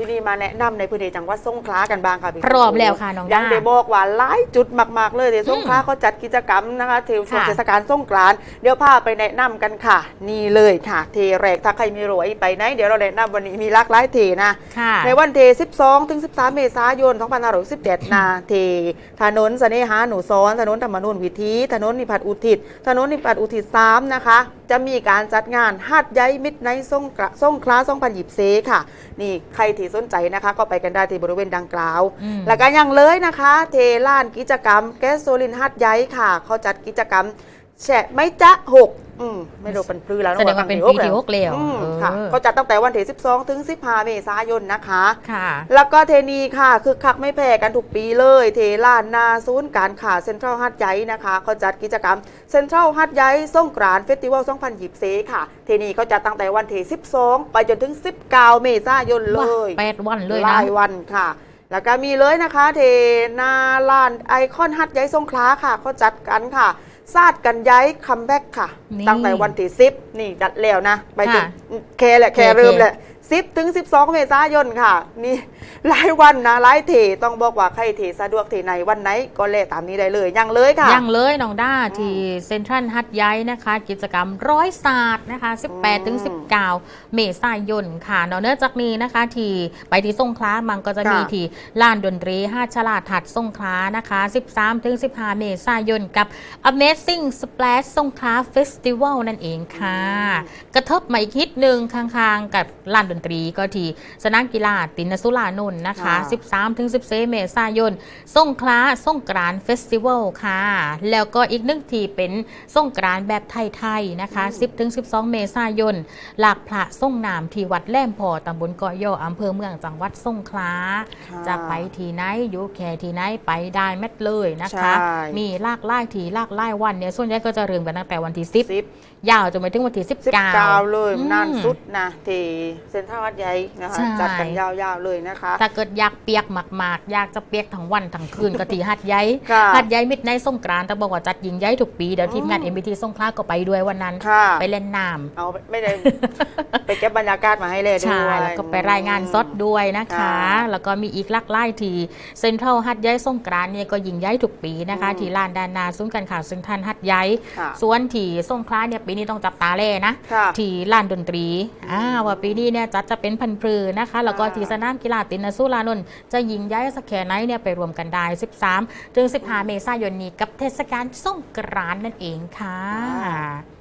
ที่นี่มาแนะนำในพื้นที่จังหวัดสงขลากันบ้างค่ะพี่พร้อมแล้วค่ะน้องยังดาได้บอกว่าหลายจุดมากๆเลยเดี๋ยวสงขลาเขาจัดกิจกรรมนะคะเทวช่วงค่ะเทศกาลสงกรานต์เดี๋ยวพาไปแนะนำกันค่ะ นี่เลยค่ะเทแรกถ้าใครมีรวยไปไหนเดี๋ยวเราแนะนำวันนี้มีหลากหลายเทนะค่ะในวันเท 12ถึง13 เมษายน2517นาเทถนนเสน่หาหนูซ้อนถนนธรรมนูญวิธีถนนนิพัฒน์อุทิศถนนนิพัฒน์อุทิศ3นะคะ จะมีการจัดงานฮัดใยมิดในส่งกระส่งคลาส่งพันหยิบเซค่ะ นี่ใครที่สนใจนะคะ ก็ไปกันได้ที่บริเวณดังกล่าวอืมแล้วก็ยังเลยนะคะ เทล้านกิจกรรม แก๊สโซลินฮัดใยค่ะ เขาจัดกิจกรรม แฉะไม่จ๊ะหกอืมไม่รู้เป็นปลือแล้วะแสดงว่าเป็นครั้ปีที่หกแล้วอืมเออค่ะเขาจัดตั้งแต่วันที่12 ถึง 15 เมษายนนะคะ ค่ะ แล้วก็เทนีค่ะคือคักไม่แพ้กันทุกปีเลย เทลานนาศูนย์การข่าเซ็นทรัลฮัทไยนะคะเขาจัดกิจกรรมเซ็นทรัลฮัทไยส่งกรานต์เฟสติวัล2020เซค่ะ เทนีเขาจัดตั้งแต่วันที่12 ไปจนถึง 19 เมษายนเลยแปดวันเลยหนะลายวันค่ะ แล้วก็มีเลยนะคะ เทนาลานไอคอนฮัทไยสงขลาค่ะเขาจัดกันค่ะ ซาดกันย้ายคัมแบ็กค่ะ นี่ตั้งแต่วันที่10นี่จัดแล้วนะ ไปถึงค่ะแคร์แหละแคร์เคเริ่มเคแหละ 10ถึง12 เมษายนค่ะ นี่หลายวันนะหลายเทต้องบอกว่าใครเทสะดวกเทไหนวันไหนก็เลขตามนี้ได้เลยยังเลยค่ะ ยังเลยน้องด้าที่เซ็นทรัลฮัทไยนะคะ กิจกรรมร้อยศาสตร์นะคะ 18ถึง19 เมษายนค่ะนอกเหนือจากนี้นะคะที่ไปที่สงขลามันก็จะมีค่ะที่ลานดนตรีห้าฉลาดหัดสงขลานะคะ 13ถึง15 เมษายนกับ Amazing Splash สงขลา Festival นั่นเองค่ะ กระทบมาอีกนิดนึงข้างๆ กับลานดนตรีก็ที่สนามกีฬาตินสุรานนท์นะคะค่ะ13ถึง14เมษายนสงขลาสงกรานต์เฟสติวัลค่ะ แล้วก็อีกหนึ่งที่เป็นสงกรานต์แบบไทยๆนะคะ 10ถึง12 เมษายนหลากพระส่งน้ำที่วัดแหลมพอตำบลเกาะย่ออำเภอเมืองจังหวัดสงขลาค่ะจะไปที่ไหนอยู่แค่ที่ไหนไปได้แมดเลยนะคะใช่มีลากไล่ทีลากไล่วันเนี่ยส่วนใหญ่ก็จะเริ่มกันตั้งแต่วันที่ 10 10ยาวจนไปถึงวันที่19 19เลยอืมนานสุดนะที่เซ็นทรัลฮัทไยนะคะ ใช่ จัดกันยาวๆเลยนะคะ ถ้าเกิดอยากเปียกมากๆ อยากจะเปียกทั้งวันทั้งคืนก็ที่หัดใหญ่ค่ะหัดใหญ่มิดในสงกรานต์แต่บอกว่าจัดยิงใหญ่ทุกปี เดี๋ยวทีมงาน อืม MBT สงขลาก็ไปด้วยวันนั้น ค่ะ ไปเล่นน้เอาไม่ได้ ไปเก็บบรรยากาศมาให้เลยำด้ใช่วยแล้วก็ไปรายงานสดด้วยนะคะ ค่ะแล้วก็มีอีกหลักไล่ทีเซ็นทรัลหัดใหญ่สงกรานต์เนี่ยก็ยิงใหญ่ทุกปีนะคะ อืมที่ลานดานนาซุ้มกันข่าวเซ็นทรัลหัดใหญ่ค่ะ ส่วนที่สงขลาเนี่ยปีนี้ต้องจับตาเล่นะ ค่ะ ที่ลานดนตรีอ่าว่าปีนี้เนี่ยจัดจะเป็นพันพรือนะคะ แล้วก็ค่ะที่สนามกีฬาตินสุรานนท์จะยิงย้ายสักแค่ไหนเนี่ยไปรวมกันได้ 13 ถึง 15 เมษายนนี้กับเทศกาลสงกรานต์นั่นเองค่ะ